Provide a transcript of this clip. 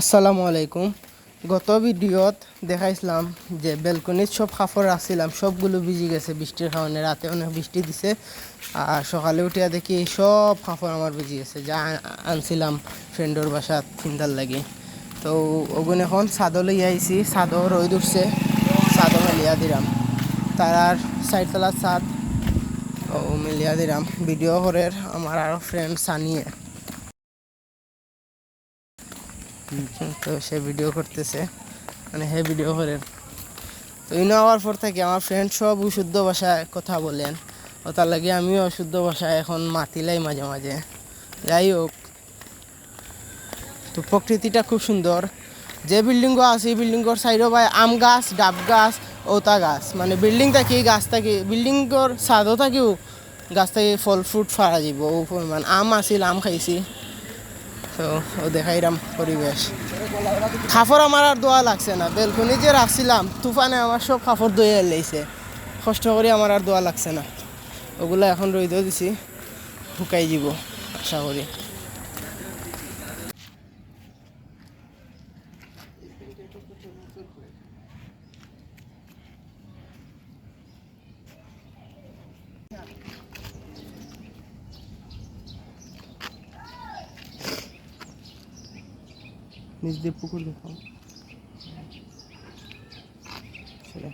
আসসালামু আলাইকুম। গত ভিডিওত দেখাইছিলাম যে বেলকনিত সব কাপড় রাখছিলাম, সবগুলো ভিজি গেছে বৃষ্টির কারণে, রাতে অনেক বৃষ্টি দিছে। আর সকালে উঠিয়া দেখি সব কাপড় আমার ভিজি গেছে, যা আনছিলাম ফ্রেন্ডর বাসাত কিনতার লাগে। তো ওগুন এখন ছাদও লই আইছি ছাদও রই উঠছে ছাদও মেলিয়া দিলাম তার আর সাইডতলা ছাদ ও, মেলিয়া দিলাম ভিডিও করের আমার আরও ফ্রেন্ড সানিয়ে তো সে ভিডিও করতেছে। মানে হে ভিডিও করেন। তো ইনো হওয়ার পর থেকে আমার ফ্রেন্ড সব শুদ্ধ ভাষায় কথা বলেন। ও তার লাগে আমিও শুদ্ধ ভাষায় এখন মাতিলাই মাঝে মাঝে। যাই হোক। তো প্রকৃতিটা খুব সুন্দর। যে বিল্ডিংও আছে, এই বিল্ডিংর সাইডও ভাই আম গাছ, ডাব গাছ, ওতা গাছ। মানে বিল্ডিং থাকি গাছ থাকি বিল্ডিংর ছাদও থাকিও গাছ থাকি ফল ফ্রুট ফারা যাব ও পরিমাণ আম আছিল, আম খাইছি। তো দেখাইলাম পরিবেশ। কাপড় আমার আর দোয়া লাগছে না। বেলকনি যে রাখছিলাম, তুফানে আমার সব কাপড় দইয়ে লাইছে কষ্ট করে আমার আর দোয়া লাগছে না। ওগুলো এখন রইদেও দিছি, শুকাই যাব আশা করি। নিজ দিয়ে পুকুর দেখাও। সেটা